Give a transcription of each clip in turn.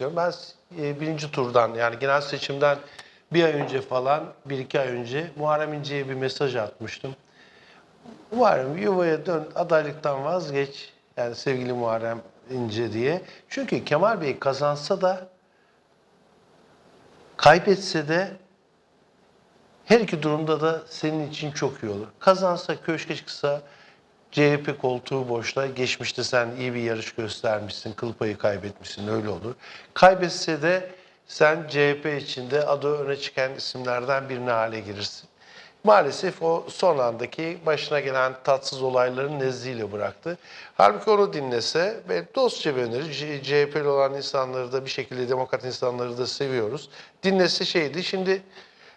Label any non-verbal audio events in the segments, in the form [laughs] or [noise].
Ben e, birinci turdan yani genel seçimden bir ay önce falan, bir iki ay önce Muharrem İnce'ye bir mesaj atmıştım. Muharrem yuvaya dön, adaylıktan vazgeç. Yani sevgili Muharrem İnce diye. Çünkü Kemal Bey kazansa da kaybetse de her iki durumda da senin için çok iyi olur. Kazansa köşke çıksa CHP koltuğu boşta. Geçmişte sen iyi bir yarış göstermişsin, kıl payı kaybetmişsin öyle olur. Kaybetse de sen CHP içinde adı öne çıkan isimlerden birine hale gelirsin. Maalesef o son andaki başına gelen tatsız olayların nezliyle bıraktı. Halbuki onu dinlese ve dostça bir öneri, CHP'li olan insanları da bir şekilde demokrat insanları da seviyoruz. Dinlese şeydi, şimdi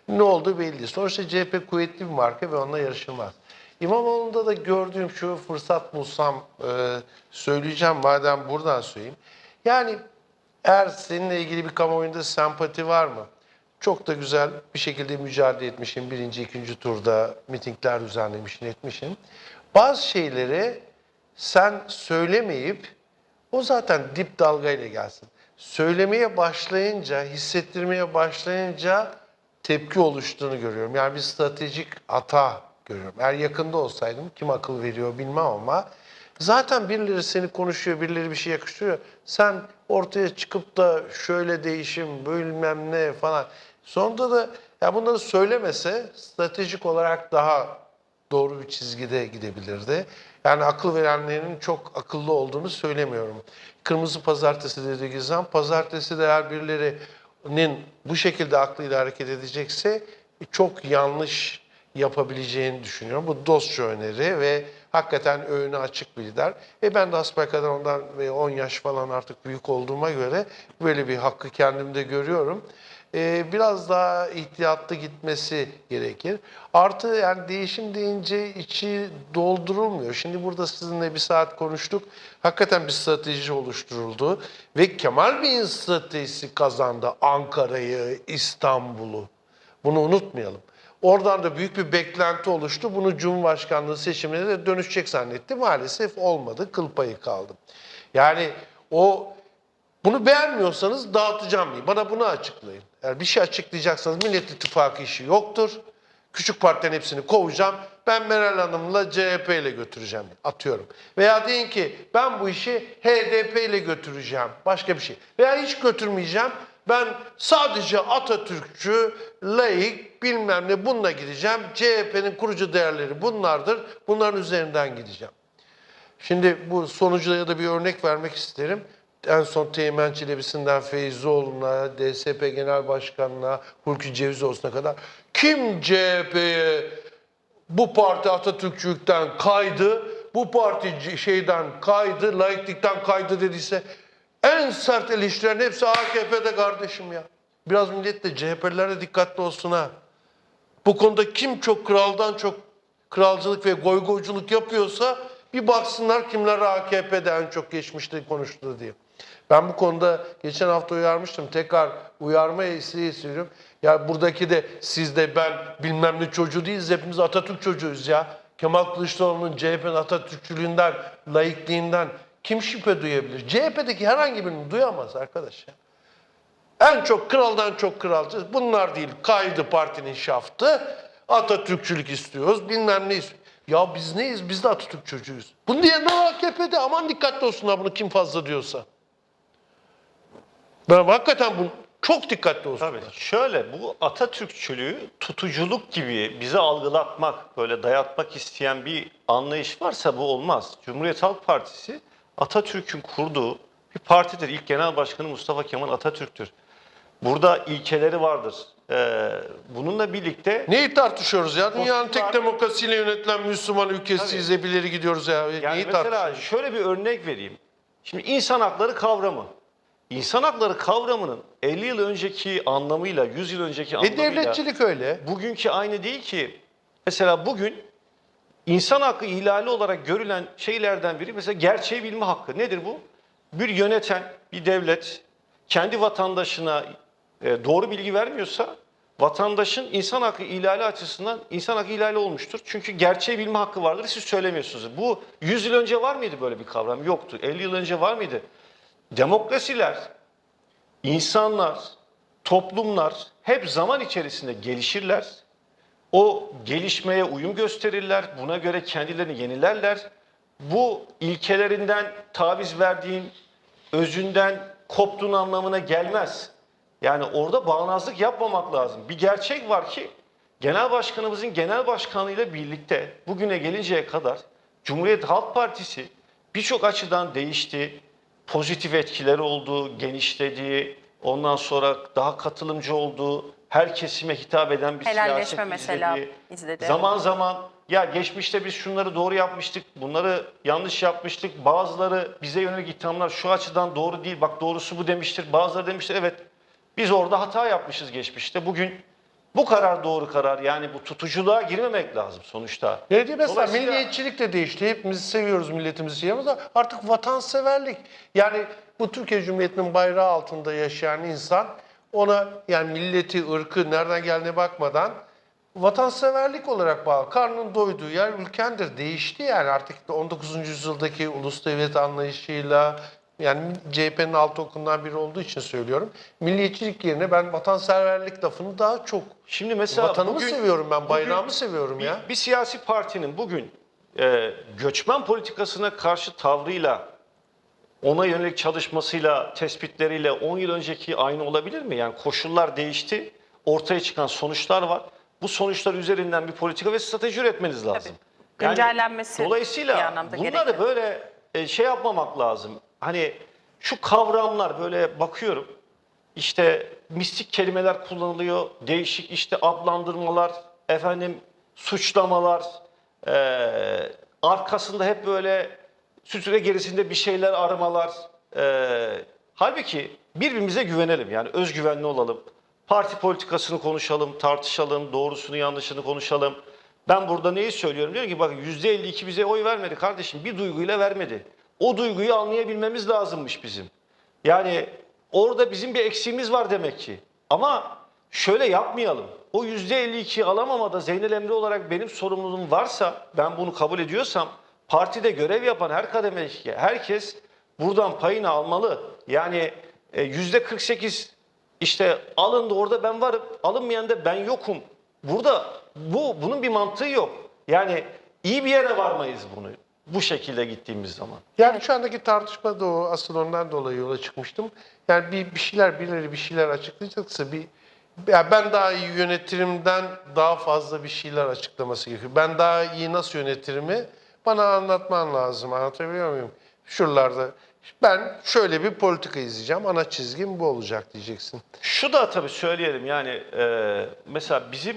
ne oldu belli. Sonuçta CHP kuvvetli bir marka ve onunla yarışılmaz. İmamoğlu'nda da gördüğüm şu fırsat bulsam e, söyleyeceğim madem buradan söyleyeyim. Yani eğer seninle ilgili bir kamuoyunda sempati var mı? Çok da güzel bir şekilde mücadele etmişim. Birinci, ikinci turda mitingler düzenlemişsin, etmişsin. Bazı şeyleri sen söylemeyip o zaten dip dalgayla gelsin. Söylemeye başlayınca, hissettirmeye başlayınca tepki oluştuğunu görüyorum. Yani bir stratejik hata görüyorum. Eğer yakında olsaydım kim akıl veriyor bilmem ama zaten birileri seni konuşuyor, birileri bir şey yakıştırıyor. Sen ortaya çıkıp da şöyle değişim, bilmem ne falan. Sonunda da ya bunları söylemese stratejik olarak daha doğru bir çizgide gidebilirdi. Yani akıl verenlerin çok akıllı olduğunu söylemiyorum. Kırmızı pazartesi dedi Gizem. Pazartesi de eğer birilerinin bu şekilde aklıyla hareket edecekse çok yanlış yapabileceğini düşünüyorum. Bu dostça öneri ve hakikaten önü açık bir lider. E ben de hasbelkader ondan ve 10 yaş falan artık büyük olduğuma göre böyle bir hakkı kendimde görüyorum e, biraz daha ihtiyatlı gitmesi gerekir. Artı yani değişim deyince içi doldurulmuyor. Şimdi burada sizinle bir saat konuştuk. Hakikaten bir strateji oluşturuldu. Ve Kemal Bey'in stratejisi kazandı Ankara'yı, İstanbul'u. Bunu unutmayalım. Oradan da büyük bir beklenti oluştu. Bunu Cumhurbaşkanlığı seçimine de dönüşecek zannetti. Maalesef olmadı. Kıl payı kaldı. Yani o bunu beğenmiyorsanız dağıtacağım diye. Bana bunu açıklayın. Eğer bir şey açıklayacaksanız Millet İttifakı işi yoktur. Küçük partilerin hepsini kovacağım. Ben Meral Hanım'la CHP ile götüreceğim. Atıyorum. Veya deyin ki ben bu işi HDP ile götüreceğim. Başka bir şey. Veya hiç götürmeyeceğim. Ben sadece Atatürkçü, laik, bilmem ne bununla gideceğim. CHP'nin kurucu değerleri bunlardır. Bunların üzerinden gideceğim. Şimdi bu sonucuya da bir örnek vermek isterim. En son Teğmen Çelebi'sinden Feyzoğlu'na, DSP Genel Başkanı'na, Hulki Cevizoğlu'na kadar kim CHP'ye bu parti Atatürkçülükten kaydı, bu parti şeyden kaydı, laiklikten kaydı dediyse en sert eleştirilerin hepsi AKP'de kardeşim ya. Biraz millet de CHP'liler de dikkatli olsun ha. Bu konuda kim çok kraldan çok kralcılık ve goygoyculuk yapıyorsa bir baksınlar kimler AKP'de en çok geçmişte konuştu diye. Ben bu konuda geçen hafta uyarmıştım. Tekrar uyarma isteği istiyorum. Ya buradaki de siz de ben bilmem ne çocuğu değiliz. Hepimiz Atatürk çocuğuyuz ya. Kemal Kılıçdaroğlu'nun CHP'nin Atatürkçülüğünden, laikliğinden kim şüphe duyabilir? CHP'deki herhangi birini duyamaz arkadaş ya. En çok kraldan çok kralcı. Bunlar değil. Kaydı partinin şaftı. Atatürkçülük istiyoruz. Bilmem ne. Ya biz neyiz? Biz de Atatürk çocuğuyuz. Bunu diyen ne AKP'de? Aman dikkatli olsunlar bunu kim fazla diyorsa. Ben hakikaten bu çok dikkatli olsunlar. Tabii. Şöyle bu Atatürkçülüğü tutuculuk gibi bize algılatmak, böyle dayatmak isteyen bir anlayış varsa bu olmaz. Cumhuriyet Halk Partisi Atatürk'ün kurduğu bir partidir. İlk genel başkanı Mustafa Kemal Atatürk'tür. Burada ilkeleri vardır. Ee, bununla birlikte Neyi tartışıyoruz ya? Dünyanın tek demokrasiyle yönetilen Müslüman ülkesiyiz. Hep ileri gidiyoruz ya. Yani Neyi mesela tartışıyoruz? şöyle bir örnek vereyim. Şimdi insan hakları kavramı. İnsan hakları kavramının 50 yıl önceki anlamıyla, 100 yıl önceki E anlamıyla devletçilik öyle. bugünkü aynı değil ki. Mesela bugün insan hakkı ihlali olarak görülen şeylerden biri mesela gerçeği bilme hakkı. Nedir bu? Bir yöneten, bir devlet kendi vatandaşına e, doğru bilgi vermiyorsa vatandaşın insan hakkı ihlali açısından insan hakkı ihlali olmuştur. Çünkü gerçeği bilme hakkı vardır. Siz söylemiyorsunuz. Bu 100 yıl önce var mıydı böyle bir kavram? Yoktu. 50 yıl önce var mıydı? Demokrasiler insanlar, toplumlar hep zaman içerisinde gelişirler. O gelişmeye uyum gösterirler. Buna göre kendilerini yenilerler. Bu ilkelerinden taviz verdiğin, özünden koptuğun anlamına gelmez. Yani orada bağnazlık yapmamak lazım. Bir gerçek var ki Genel Başkanımızın genel başkanlığıyla birlikte bugüne gelinceye kadar Cumhuriyet Halk Partisi birçok açıdan değişti. Pozitif etkileri oldu, genişledi. Ondan sonra daha katılımcı oldu. Her kesime hitap eden bir Helalleşme siyaset mesela izledi. izledi. Zaman zaman ya geçmişte biz şunları doğru yapmıştık, bunları yanlış yapmıştık. Bazıları bize yönelik ithamlar şu açıdan doğru değil, bak doğrusu bu demiştir. Bazıları demiştir evet biz orada hata yapmışız geçmişte. Bugün bu karar doğru karar. Yani bu tutuculuğa girmemek lazım sonuçta. Ne diyor mesela Dolayısıyla- milliyetçilik de değişti. Hepimiz seviyoruz milletimizi seviyoruz ama artık vatanseverlik. Yani bu Türkiye Cumhuriyeti'nin bayrağı altında yaşayan insan ona yani milleti, ırkı nereden geldiğine bakmadan vatanseverlik olarak bağlı. Karnın doyduğu yer ülkendir. Değişti yani artık 19. yüzyıldaki ulus devlet anlayışıyla yani CHP'nin alt okundan biri olduğu için söylüyorum. Milliyetçilik yerine ben vatanseverlik lafını daha çok Şimdi mesela Vatanımı bugün- seviyorum ben, bugün bayrağımı seviyorum bir, ya. Bir siyasi partinin bugün e, göçmen politikasına karşı tavrıyla ona yönelik çalışmasıyla, tespitleriyle 10 yıl önceki aynı olabilir mi? Yani koşullar değişti, ortaya çıkan sonuçlar var. Bu sonuçlar üzerinden bir politika ve strateji üretmeniz lazım. Tabii. Güncellenmesi dolayısıyla bunları gerekli. böyle e, şey yapmamak lazım. Hani şu kavramlar böyle bakıyorum. İşte mistik kelimeler kullanılıyor. Değişik işte adlandırmalar, efendim suçlamalar. eee, arkasında hep böyle sütre gerisinde bir şeyler aramalar. Eee, halbuki birbirimize güvenelim. Yani özgüvenli olalım. Parti politikasını konuşalım, tartışalım, doğrusunu yanlışını konuşalım. Ben burada neyi söylüyorum? Diyorum ki bakın %52 bize oy vermedi kardeşim. Bir duyguyla vermedi. O duyguyu anlayabilmemiz lazımmış bizim. Yani orada bizim bir eksiğimiz var demek ki. Ama şöyle yapmayalım. O %52'yi alamamada Zeynel Emre olarak benim sorumluluğum varsa, ben bunu kabul ediyorsam, partide görev yapan her kademedeki herkes buradan payını almalı. Yani e, %48 işte alındı orada ben varım, alınmayan da ben yokum. Burada bu bunun bir mantığı yok. Yani iyi bir yere varmayız bunu bu şekilde gittiğimiz zaman. Yani şu andaki tartışma da o asıl ondan dolayı yola çıkmıştım. Yani bir, bir şeyler birileri bir şeyler açıklayacaksa bir ya ben daha iyi yönetirimden daha fazla bir şeyler açıklaması gerekiyor. Ben daha iyi nasıl yönetirimi bana anlatman lazım. Anlatabiliyor muyum? Şuralarda ben şöyle bir politika izleyeceğim. Ana çizgim bu olacak diyeceksin. Şu da tabii söyleyelim yani e, mesela bizim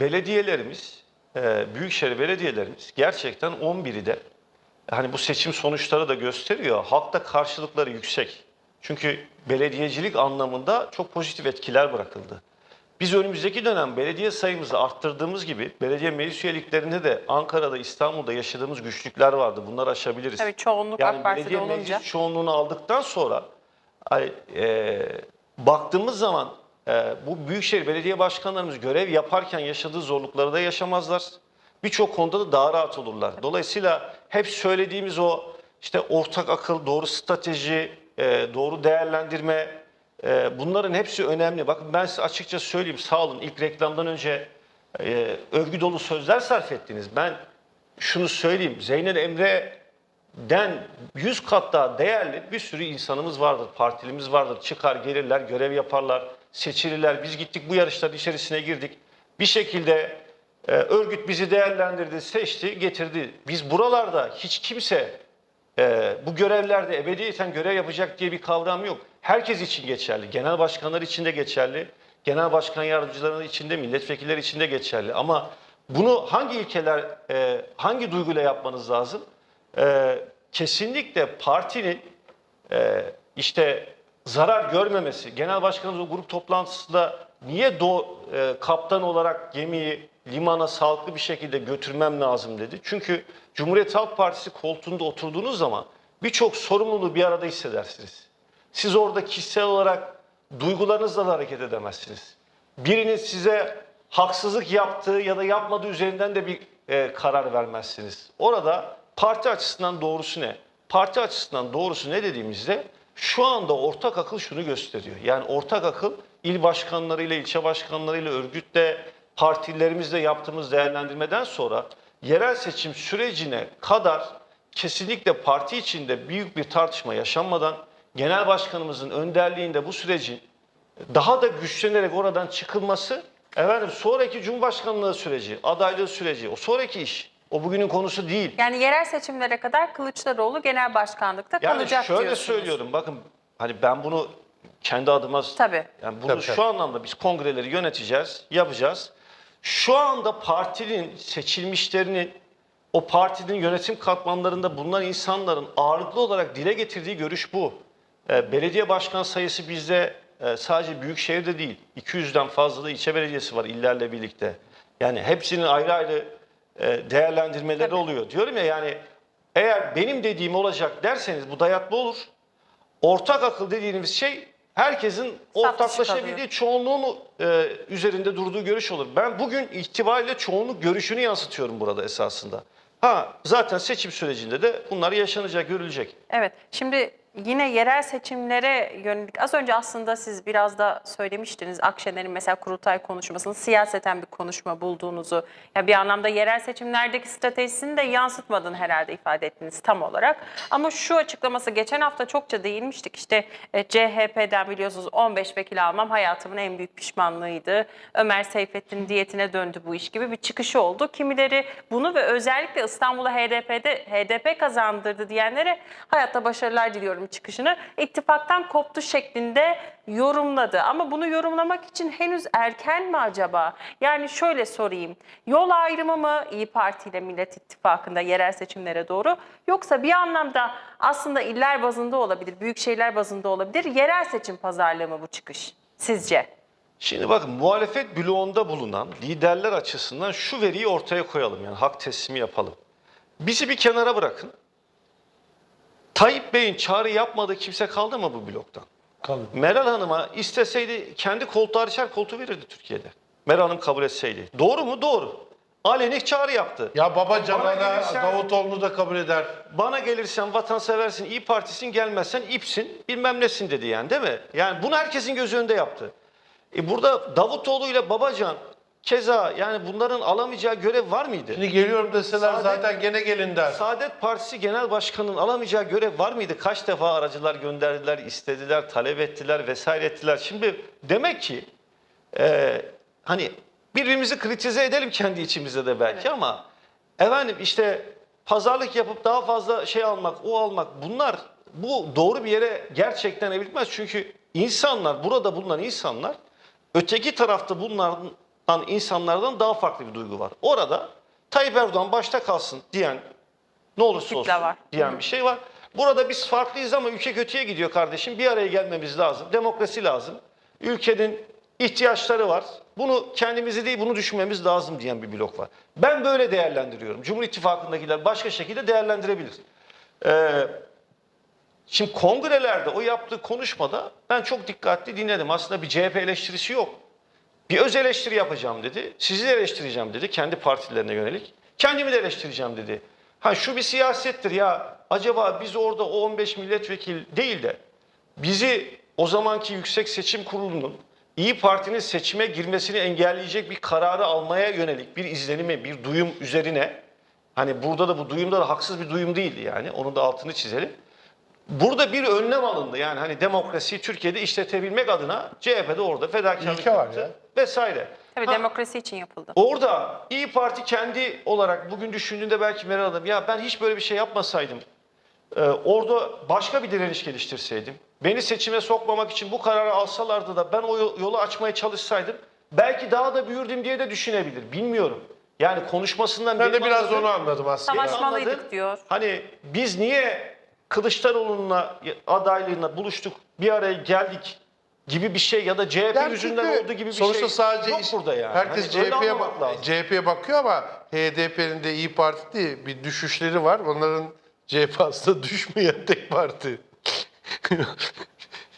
belediyelerimiz, e, büyükşehir belediyelerimiz gerçekten 11'i de hani bu seçim sonuçları da gösteriyor. Halkta karşılıkları yüksek. Çünkü belediyecilik anlamında çok pozitif etkiler bırakıldı. Biz önümüzdeki dönem belediye sayımızı arttırdığımız gibi belediye meclis üyeliklerinde de Ankara'da, İstanbul'da yaşadığımız güçlükler vardı. Bunları aşabiliriz. Tabii çoğunluk yani AK Parti'de belediye olunca. meclis çoğunluğunu aldıktan sonra e, baktığımız zaman e, bu büyükşehir belediye başkanlarımız görev yaparken yaşadığı zorlukları da yaşamazlar. Birçok konuda da daha rahat olurlar. Dolayısıyla hep söylediğimiz o işte ortak akıl, doğru strateji, e, doğru değerlendirme bunların hepsi önemli. Bakın ben size açıkça söyleyeyim sağ olun ilk reklamdan önce e, övgü dolu sözler sarf ettiniz. Ben şunu söyleyeyim Zeynel Emre den 100 kat daha değerli bir sürü insanımız vardır, partilimiz vardır. Çıkar gelirler, görev yaparlar, seçilirler. Biz gittik bu yarışların içerisine girdik. Bir şekilde e, örgüt bizi değerlendirdi, seçti, getirdi. Biz buralarda hiç kimse e, bu görevlerde ebediyeten görev yapacak diye bir kavram yok. Herkes için geçerli. Genel başkanlar için de geçerli. Genel başkan yardımcıları için de, milletvekilleri için de geçerli. Ama bunu hangi ilkeler, e, hangi duyguyla yapmanız lazım? e, kesinlikle partinin e, işte zarar görmemesi, genel başkanımız o grup toplantısında niye do, e, kaptan olarak gemiyi limana sağlıklı bir şekilde götürmem lazım dedi. Çünkü Cumhuriyet Halk Partisi koltuğunda oturduğunuz zaman birçok sorumluluğu bir arada hissedersiniz. Siz orada kişisel olarak duygularınızla da hareket edemezsiniz. Birinin size haksızlık yaptığı ya da yapmadığı üzerinden de bir e, karar vermezsiniz. Orada parti açısından doğrusu ne? Parti açısından doğrusu ne dediğimizde şu anda ortak akıl şunu gösteriyor. Yani ortak akıl il başkanlarıyla, ilçe başkanlarıyla, örgütle, partilerimizle yaptığımız değerlendirmeden sonra yerel seçim sürecine kadar kesinlikle parti içinde büyük bir tartışma yaşanmadan genel başkanımızın önderliğinde bu sürecin daha da güçlenerek oradan çıkılması efendim sonraki cumhurbaşkanlığı süreci, adaylığı süreci o sonraki iş. O bugünün konusu değil. Yani yerel seçimlere kadar Kılıçdaroğlu genel başkanlıkta Yani kalacak şöyle diyorsunuz. söylüyorum bakın hani ben bunu kendi adıma Tabii. yani bunu Tabii, şu tabii. anlamda biz kongreleri yöneteceğiz, yapacağız. Şu anda partinin seçilmişlerinin o partinin yönetim katmanlarında bulunan insanların ağırlıklı olarak dile getirdiği görüş bu. Ee, belediye başkan sayısı bizde e, sadece büyük şehirde değil. 200'den fazla da ilçe belediyesi var illerle birlikte. Yani hepsinin ayrı ayrı e, değerlendirmeleri Tabii. oluyor. Diyorum ya yani eğer benim dediğim olacak derseniz bu dayatma olur. Ortak akıl dediğimiz şey herkesin ortaklaşabildiği çoğunluğun e, üzerinde durduğu görüş olur. Ben bugün itibariyle çoğunluk görüşünü yansıtıyorum burada esasında. Ha zaten seçim sürecinde de bunlar yaşanacak, görülecek. Evet. Şimdi yine yerel seçimlere yönelik az önce aslında siz biraz da söylemiştiniz Akşener'in mesela kurultay konuşmasını siyaseten bir konuşma bulduğunuzu. Ya bir anlamda yerel seçimlerdeki stratejisini de yansıtmadığını herhalde ifade ettiniz tam olarak. Ama şu açıklaması geçen hafta çokça değinmiştik. İşte e, CHP'den biliyorsunuz 15 vekil almam hayatımın en büyük pişmanlığıydı. Ömer Seyfettin diyetine döndü bu iş gibi bir çıkışı oldu. Kimileri bunu ve özellikle İstanbul'a HDP'de HDP kazandırdı diyenlere hayatta başarılar diliyorum çıkışını ittifaktan koptu şeklinde yorumladı. Ama bunu yorumlamak için henüz erken mi acaba? Yani şöyle sorayım. Yol ayrımı mı İyi Parti ile Millet İttifakı'nda yerel seçimlere doğru yoksa bir anlamda aslında iller bazında olabilir, büyük şehirler bazında olabilir. Yerel seçim pazarlığı mı bu çıkış sizce? Şimdi bakın muhalefet bloğunda bulunan liderler açısından şu veriyi ortaya koyalım yani hak teslimi yapalım. Bizi bir kenara bırakın. Tayyip Bey'in çağrı yapmadığı kimse kaldı mı bu bloktan? Kalın. Meral Hanım'a isteseydi kendi koltuğu hariçer koltuğu verirdi Türkiye'de. Meral Hanım kabul etseydi. Doğru mu? Doğru. Aleni çağrı yaptı. Ya da gelirsen- Davutoğlu'nu da kabul eder. Bana gelirsen vatanseversin, iyi Partisin, gelmezsen ipsin, bilmem nesin dedi yani değil mi? Yani bunu herkesin gözü önünde yaptı. E burada Davutoğlu ile Babacan keza yani bunların alamayacağı görev var mıydı? Şimdi geliyorum deseler Saadet- zaten gene gelin der. Saadet Partisi Genel Başkanı'nın alamayacağı görev var mıydı? Kaç defa aracılar gönderdiler, istediler, talep ettiler vesaire ettiler. Şimdi demek ki e, hani birbirimizi kritize edelim kendi içimizde de belki ama efendim işte pazarlık yapıp daha fazla şey almak, o almak bunlar bu doğru bir yere gerçekten evrilmez. Çünkü insanlar, burada bulunan insanlar öteki tarafta bulunan insanlardan daha farklı bir duygu var. Orada Tayyip Erdoğan başta kalsın diyen ne olursa olsun var. diyen bir şey var. Burada biz farklıyız ama ülke kötüye gidiyor kardeşim. Bir araya gelmemiz lazım. Demokrasi lazım. Ülkenin ihtiyaçları var. Bunu kendimizi değil bunu düşünmemiz lazım diyen bir blok var. Ben böyle değerlendiriyorum. Cumhur İttifakı'ndakiler başka şekilde değerlendirebilir. Ee, şimdi kongrelerde o yaptığı konuşmada ben çok dikkatli dinledim. Aslında bir CHP eleştirisi yok. Bir öz eleştiri yapacağım dedi. Sizi de eleştireceğim dedi. Kendi partilerine yönelik. Kendimi de eleştireceğim dedi. Ha şu bir siyasettir ya. Acaba biz orada o 15 milletvekili değil de bizi o zamanki Yüksek Seçim Kurulu'nun İyi Parti'nin seçime girmesini engelleyecek bir kararı almaya yönelik bir izlenimi, bir duyum üzerine hani burada da bu duyumda da haksız bir duyum değildi yani. Onun da altını çizelim. Burada bir önlem alındı. Yani hani demokrasiyi Türkiye'de işletebilmek adına CHP'de orada fedakarlık İlke var yaptı ya. vesaire. Tabii Ha, demokrasi için yapıldı. Orada İyi Parti kendi olarak bugün düşündüğünde belki Meral Hanım ya ben hiç böyle bir şey yapmasaydım. e, orada başka bir direniş geliştirseydim. Beni seçime sokmamak için bu kararı alsalardı da ben o yolu açmaya çalışsaydım. Belki daha da büyürdüm diye de düşünebilir. Bilmiyorum. Yani konuşmasından Ben de biraz anladığım- onu anladım aslında. Savaş- Konuşmalıydık anladığım, diyor. Hani biz niye Kılıçdaroğlu'na adaylığına buluştuk, bir araya geldik gibi bir şey ya da CHP Yani yüzünden olduğu gibi bir sonuçta şey sadece yok iş- burada yani. Herkes Hani CHP'ye. CHP'ye bakıyor ama HDP'nin de İyi Parti değil, bir düşüşleri var. Onların CHP aslında düşmeyen [laughs] tek parti.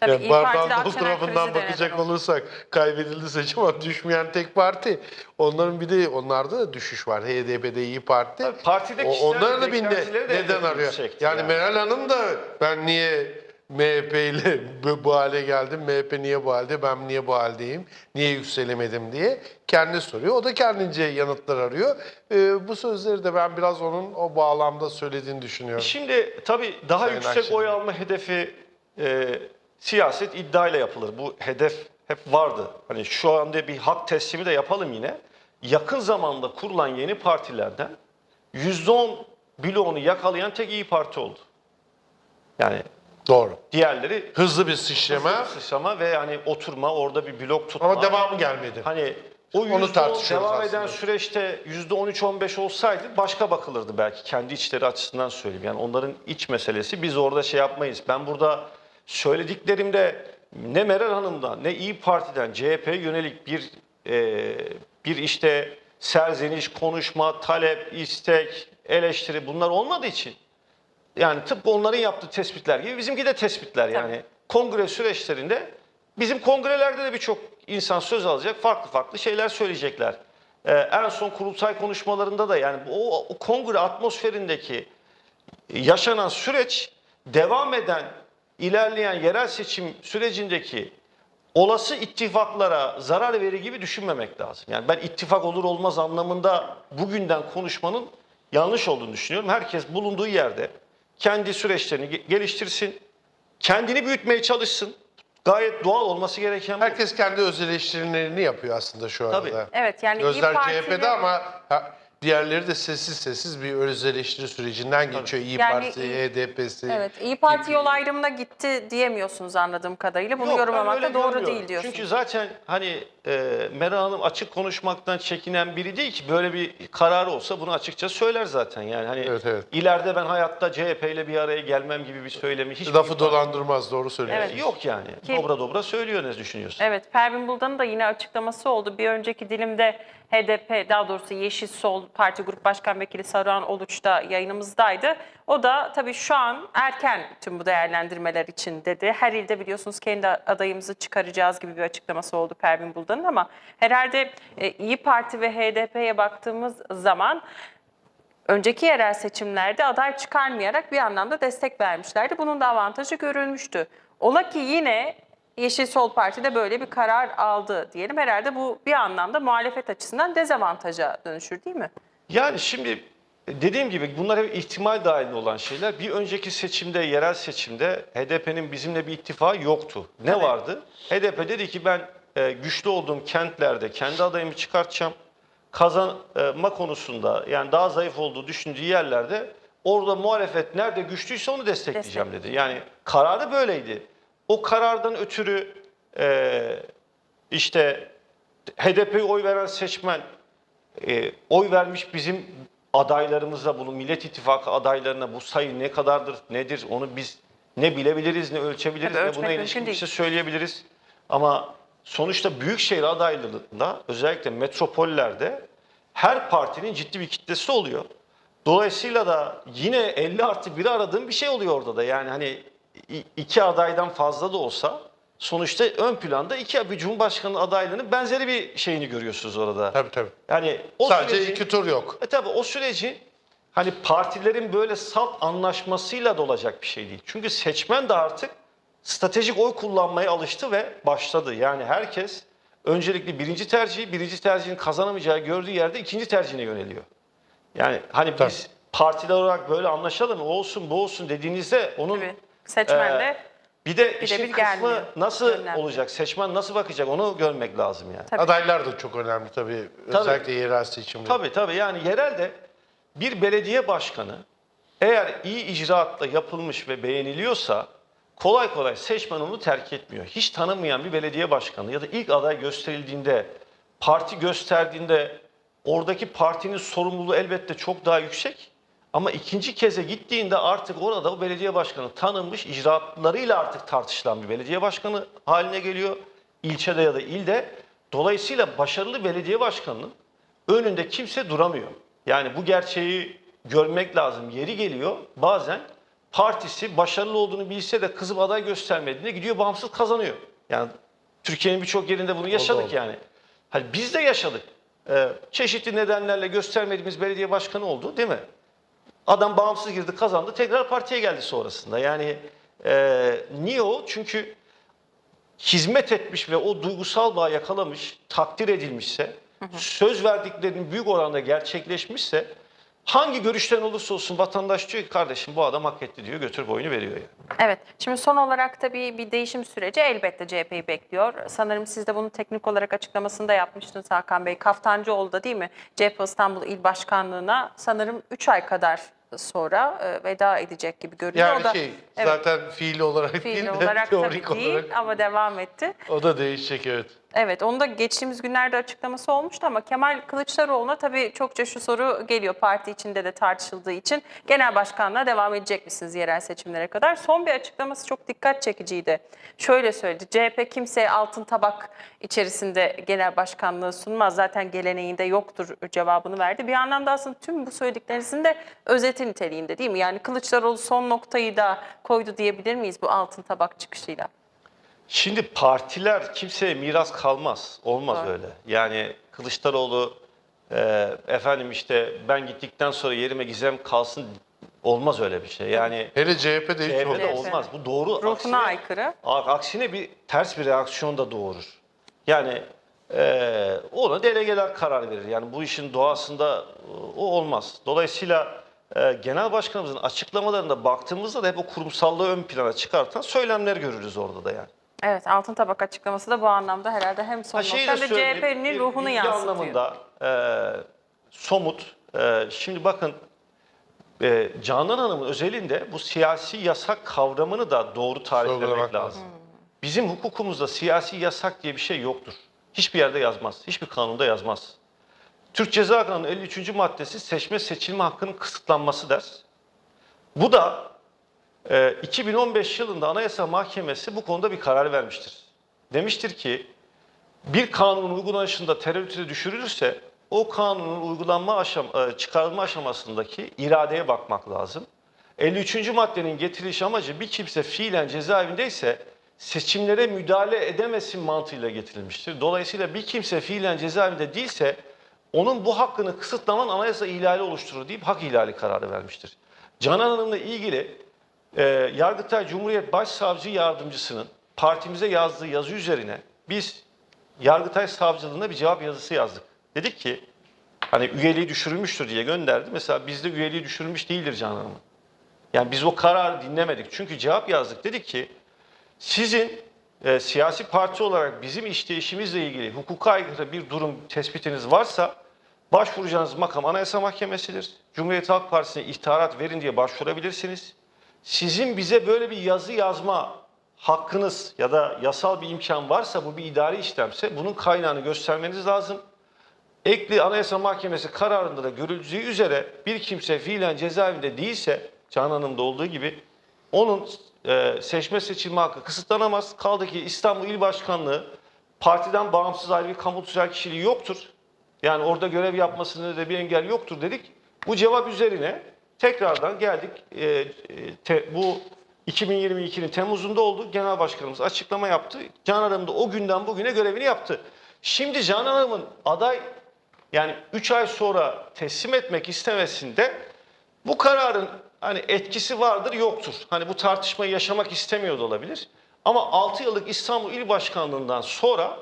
Tabii yani İYİ bardağın dolu tarafından bakacak olursak kaybedildi seçim ama düşmeyen tek parti. Onların bir de onlarda da düşüş var. HDP'de İyi Parti. Tabii partide O- Onların da bir ne- neden arıyor. Yani, yani. Meral Hanım da ben niye MHP ile [laughs] bu, bu hale geldim. MHP niye bu halde? Ben niye bu haldeyim? Niye yükselemedim diye kendi soruyor. O da kendince yanıtlar arıyor. Ee, bu sözleri de ben biraz onun o bağlamda söylediğini düşünüyorum. Şimdi tabii daha Sayın yüksek Akşener. oy alma hedefi e, siyaset iddiayla yapılır. Bu hedef hep vardı. Hani şu anda bir hak teslimi de yapalım yine. Yakın zamanda kurulan yeni partilerden %10 bloğunu yakalayan tek iyi Parti oldu. Yani Doğru. diğerleri Hızlı bir sıçrama sıçrama ve hani oturma orada bir blok tutma. ama devamı gelmedi. Hani o Onu %10 tartışıyoruz devam aslında. eden süreçte %13-15 olsaydı başka bakılırdı belki kendi içleri açısından söyleyeyim. Yani onların iç meselesi biz orada şey yapmayız. Ben burada söylediklerimde ne Meral Hanım'dan ne İyi Parti'den CHP'ye yönelik bir e, bir işte serzeniş, konuşma, talep, istek, eleştiri bunlar olmadığı için yani tıpkı onların yaptığı tespitler gibi bizimki de tespitler yani. Kongre süreçlerinde bizim kongrelerde de birçok insan söz alacak, farklı farklı şeyler söyleyecekler. Ee, en son kurultay konuşmalarında da yani o, o kongre atmosferindeki yaşanan süreç devam eden, ilerleyen yerel seçim sürecindeki olası ittifaklara zarar verir gibi düşünmemek lazım. Yani ben ittifak olur olmaz anlamında bugünden konuşmanın yanlış olduğunu düşünüyorum. Herkes bulunduğu yerde kendi süreçlerini ge- geliştirsin, kendini büyütmeye çalışsın. Gayet doğal olması gereken bu. Herkes kendi öz eleştirilerini yapıyor aslında şu anda. Tabii. Evet yani İyi Gözler Parti CHP'de ve- ama diğerleri de sessiz sessiz bir öz eleştiri sürecinden geçiyor. İyi Yani Parti, HDP'si. Evet, İyi Parti yol ayrımına gitti diyemiyorsunuz anladığım kadarıyla. Bunu Yok, ben yorumlamak öyle da doğru görmüyorum. değil diyorsunuz. Çünkü zaten hani e, Meral Hanım açık konuşmaktan çekinen biri değil ki böyle bir kararı olsa bunu açıkça söyler zaten. Yani hani Evet, evet. ileride ben hayatta CHP ile bir araya gelmem gibi bir söylemi hiç Lafı dolandırmaz doğru söylüyorsun. Evet. yok yani. Ki- Dobra dobra söylüyor ne düşünüyorsun? Evet, Pervin Buldan'ın da yine açıklaması oldu. Bir önceki dilimde HDP, daha doğrusu Yeşil Sol Parti Grup Başkan Vekili Saruhan Oluç'ta yayınımızdaydı. O da tabii şu an erken tüm bu değerlendirmeler için dedi. Her ilde biliyorsunuz kendi adayımızı çıkaracağız gibi bir açıklaması oldu Pervin Buldan'ın ama herhalde e, İyi Parti ve HDP'ye baktığımız zaman önceki yerel seçimlerde aday çıkarmayarak bir anlamda destek vermişlerdi. Bunun da avantajı görülmüştü. Ola ki yine Yeşil Sol Parti de böyle bir karar aldı diyelim. Herhalde bu bir anlamda muhalefet açısından dezavantaja dönüşür değil mi? Yani şimdi dediğim gibi bunlar hep ihtimal dahilinde olan şeyler. Bir önceki seçimde, yerel seçimde HDP'nin bizimle bir ittifakı yoktu. Ne Evet. vardı? HDP dedi ki ben e, güçlü olduğum kentlerde kendi adayımı çıkartacağım. Kazanma konusunda yani daha zayıf olduğu düşündüğü yerlerde orada muhalefet nerede güçlüyse onu destekleyeceğim dedi. Yani kararı böyleydi. O karardan ötürü e, işte HDP'ye oy veren seçmen e, oy vermiş bizim adaylarımıza, bunu Millet İttifakı adaylarına bu sayı ne kadardır, nedir onu biz ne bilebiliriz, ne ölçebiliriz, Tabii ne buna ilişkin bir şey söyleyebiliriz. Ama sonuçta büyükşehir adaylarında özellikle metropollerde her partinin ciddi bir kitlesi oluyor. Dolayısıyla da yine 50 artı 1'i aradığım bir şey oluyor orada da. Yani hani iki adaydan fazla da olsa sonuçta ön planda iki bir cumhurbaşkanı adaylığının benzeri bir şeyini görüyorsunuz orada. Tabii tabii. Yani o Sadece sürecin- iki tur yok. e tabi o süreci hani partilerin böyle salt anlaşmasıyla da olacak bir şey değil. Çünkü seçmen de artık stratejik oy kullanmaya alıştı ve başladı. Yani herkes öncelikle birinci tercihi, birinci tercihin kazanamayacağı gördüğü yerde ikinci tercihine yöneliyor. Yani hani Tabii. biz partiler olarak böyle anlaşalım, o olsun bu olsun dediğinizde onun Tabii. Seçmen de Ee, bir de işin birebir kısmı gelmiyor. nasıl Önlem. olacak, seçmen nasıl bakacak onu görmek lazım yani. Tabii. Adaylar da çok önemli tabii. Özellikle yerel seçimde. Tabii tabii yani yerelde bir belediye başkanı eğer iyi icraatla yapılmış ve beğeniliyorsa kolay kolay seçmen onu terk etmiyor. Hiç tanımayan bir belediye başkanı ya da ilk aday gösterildiğinde, parti gösterdiğinde oradaki partinin sorumluluğu elbette çok daha yüksek. Ama ikinci keze gittiğinde artık orada o belediye başkanı tanınmış, icraatlarıyla artık tartışılan bir belediye başkanı haline geliyor. ilçede ya da ilde. Dolayısıyla başarılı belediye başkanının önünde kimse duramıyor. Yani bu gerçeği görmek lazım. Yeri geliyor bazen partisi başarılı olduğunu bilse de kızıp aday göstermediğinde gidiyor bağımsız kazanıyor. Yani Türkiye'nin birçok yerinde bunu yaşadık oldu. yani. Hani biz de yaşadık. Ee, çeşitli nedenlerle göstermediğimiz belediye başkanı oldu değil mi? Adam bağımsız girdi kazandı tekrar partiye geldi sonrasında. Yani Ee, niye o? Çünkü hizmet etmiş ve o duygusal bağ yakalamış, takdir edilmişse, söz verdiklerinin büyük oranda gerçekleşmişse hangi görüşten olursa olsun vatandaş diyor ki kardeşim bu adam hak etti diyor götür boyunu veriyor yani. Evet. Şimdi son olarak tabii bir değişim süreci elbette CHP'yi bekliyor. Sanırım siz de bunu teknik olarak açıklamasını da yapmıştınız Hakan Bey. Kaftancıoğlu değil mi? CHP İstanbul İl Başkanlığı'na sanırım 3 ay kadar sonra e, veda edecek gibi görünüyor. Yani o da, şey evet, zaten fiili olarak değil fiili de olarak teorik tabii değil olarak ama devam etti. o da değişecek evet. Evet, onu da geçtiğimiz günlerde açıklaması olmuştu ama Kemal Kılıçdaroğlu'na tabii çokça şu soru geliyor parti içinde de tartışıldığı için. Genel başkanlığa devam edecek misiniz yerel seçimlere kadar? Son bir açıklaması çok dikkat çekiciydi. Şöyle söyledi, CHP kimseye altın tabak içerisinde genel başkanlığı sunmaz. Zaten geleneğinde yoktur cevabını verdi. Bir anlamda aslında tüm bu söylediklerinizin de özeti niteliğinde değil mi? Yani Kılıçdaroğlu son noktayı da koydu diyebilir miyiz bu altın tabak çıkışıyla? Şimdi partiler kimseye miras kalmaz. Olmaz Doğru. öyle. Yani Kılıçdaroğlu e, efendim işte ben gittikten sonra yerime gizem kalsın olmaz öyle bir şey. Yani Hele CHP'de hiç CHP'de olmaz. Olmaz. Bu doğru. Ruhuna Aksine- aykırı. Aksine bir ters bir reaksiyon da doğurur. Yani e, ona delegeler karar verir. Yani bu işin doğasında e, o olmaz. Dolayısıyla e, genel başkanımızın açıklamalarında baktığımızda da hep o kurumsallığı ön plana çıkartan söylemler görürüz orada da yani. Evet, altın tabak açıklaması da bu anlamda herhalde hem son nokta hem de CHP'nin ruhunu yansıtıyor. anlamında e, somut. E, şimdi bakın e, Canan Hanım'ın özelinde bu siyasi yasak kavramını da doğru tariflemek Sorgulamak lazım. lazım. Bizim hukukumuzda siyasi yasak diye bir şey yoktur. Hiçbir yerde yazmaz. Hiçbir kanunda yazmaz. Türk Ceza Kanunu'nun 53. maddesi seçme seçilme hakkının kısıtlanması der. Bu da 2015 yılında Anayasa Mahkemesi bu konuda bir karar vermiştir. Demiştir ki bir kanunun uygulanışında terörite düşürülürse o kanunun uygulanma aşam e, çıkarılma aşamasındaki iradeye bakmak lazım. 53. maddenin getiriliş amacı bir kimse fiilen cezaevindeyse seçimlere müdahale edemesin mantığıyla getirilmiştir. Dolayısıyla bir kimse fiilen cezaevinde değilse onun bu hakkını kısıtlaman anayasa ihlali oluşturur deyip hak ihlali kararı vermiştir. Canan Hanım'la ilgili e, Yargıtay Cumhuriyet Başsavcı Yardımcısının partimize yazdığı yazı üzerine biz Yargıtay Savcılığına bir cevap yazısı yazdık. Dedik ki hani üyeliği düşürülmüştür diye gönderdi. Mesela bizde üyeliği düşürülmüş değildir Canan Hanım. Yani biz o kararı dinlemedik. Çünkü cevap yazdık. Dedik ki sizin e, siyasi parti olarak bizim işleyişimizle ilgili hukuka aykırı bir durum tespitiniz varsa başvuracağınız makam Anayasa Mahkemesi'dir. Cumhuriyet Halk Partisi'ne ihtarat verin diye başvurabilirsiniz. Sizin bize böyle bir yazı yazma hakkınız ya da yasal bir imkan varsa bu bir idari işlemse bunun kaynağını göstermeniz lazım. Ekli Anayasa Mahkemesi kararında da görüldüğü üzere bir kimse fiilen cezaevinde değilse Canan Hanım'da olduğu gibi onun e, seçme seçilme hakkı kısıtlanamaz. Kaldı ki İstanbul İl Başkanlığı partiden bağımsız ayrı bir kamu tüzel kişiliği yoktur. Yani orada görev yapmasında da bir engel yoktur dedik. Bu cevap üzerine tekrardan geldik. E, e, te- bu 2022'nin Temmuz'unda oldu. Genel Başkanımız açıklama yaptı. Canan Hanım da o günden bugüne görevini yaptı. Şimdi Canan Hanım'ın aday yani 3 ay sonra teslim etmek istemesinde bu kararın hani etkisi vardır yoktur. Hani bu tartışmayı yaşamak istemiyor da olabilir. Ama 6 yıllık İstanbul İl Başkanlığından sonra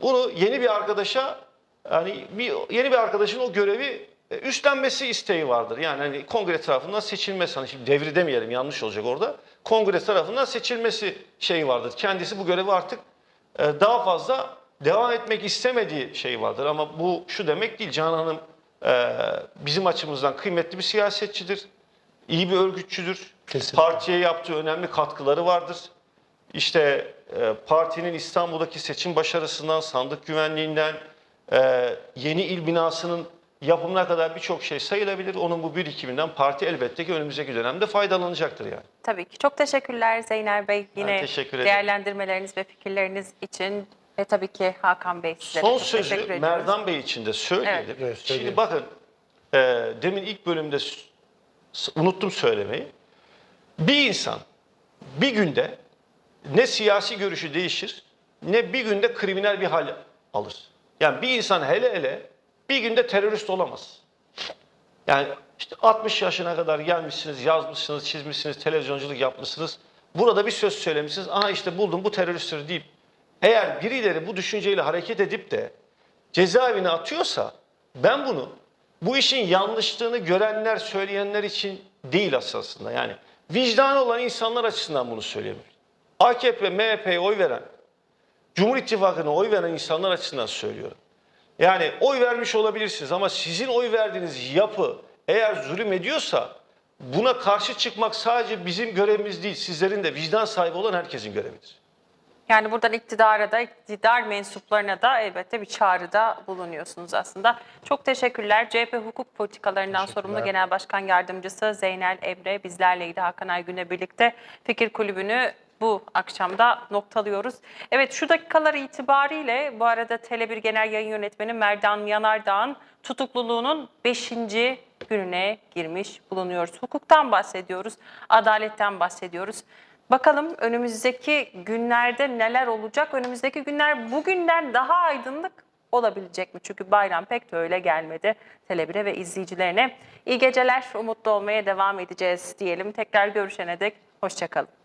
bunu yeni bir arkadaşa hani bir yeni bir arkadaşın o görevi üstlenmesi isteği vardır. Yani hani kongre tarafından seçilmesi hani şimdi devri demeyelim yanlış olacak orada. Kongre tarafından seçilmesi şeyi vardır. Kendisi bu görevi artık e, daha fazla devam etmek istemediği şey vardır. Ama bu şu demek değil. Canan Hanım e, bizim açımızdan kıymetli bir siyasetçidir. iyi bir örgütçüdür. Kesinlikle. Partiye yaptığı önemli katkıları vardır. İşte e, partinin İstanbul'daki seçim başarısından, sandık güvenliğinden, e, yeni il binasının yapımına kadar birçok şey sayılabilir. Onun bu birikiminden parti elbette ki önümüzdeki dönemde faydalanacaktır yani. Tabii ki. Çok teşekkürler Zeynel Bey. Yine teşekkür ederim. değerlendirmeleriniz ve fikirleriniz için ve tabii ki Hakan Bey size de Son çok teşekkür sözü ediyoruz. Merdan Bey için de söyleyelim. Evet. Evet, söyleyelim. Şimdi bakın e, demin ilk bölümde unuttum söylemeyi. Bir insan bir günde ne siyasi görüşü değişir ne bir günde kriminal bir hal alır. Yani bir insan hele hele bir günde terörist olamaz. Yani işte 60 yaşına kadar gelmişsiniz, yazmışsınız, çizmişsiniz, televizyonculuk yapmışsınız. Burada bir söz söylemişsiniz. Aha işte buldum bu teröristtir deyip eğer birileri bu düşünceyle hareket edip de cezaevine atıyorsa ben bunu bu işin yanlışlığını görenler, söyleyenler için değil aslında. Yani vicdanı olan insanlar açısından bunu söylüyorum. AKP, MHP'ye oy veren, Cumhur İttifakı'na oy veren insanlar açısından söylüyorum. Yani oy vermiş olabilirsiniz ama sizin oy verdiğiniz yapı eğer zulüm ediyorsa buna karşı çıkmak sadece bizim görevimiz değil, sizlerin de vicdan sahibi olan herkesin görevidir. Yani buradan iktidara da, iktidar mensuplarına da elbette bir çağrıda bulunuyorsunuz aslında. Çok teşekkürler. CHP Hukuk Politikalarından sorumlu. Genel Başkan Yardımcısı Zeynel Emre bizlerleydi. Hakan Aygün'le birlikte Fikir Kulübü'nü bu akşamda noktalıyoruz. Evet şu dakikalar itibariyle bu arada Tele1 Genel Yayın Yönetmeni Merdan Yanardağ'ın tutukluluğunun 5. gününe girmiş bulunuyoruz. Hukuktan bahsediyoruz, adaletten bahsediyoruz. Bakalım önümüzdeki günlerde neler olacak? Önümüzdeki günler bugünden daha aydınlık olabilecek mi? Çünkü bayram pek de öyle gelmedi Tele1'e ve izleyicilerine. İyi geceler, umutlu olmaya devam edeceğiz diyelim. Tekrar görüşene dek hoşçakalın.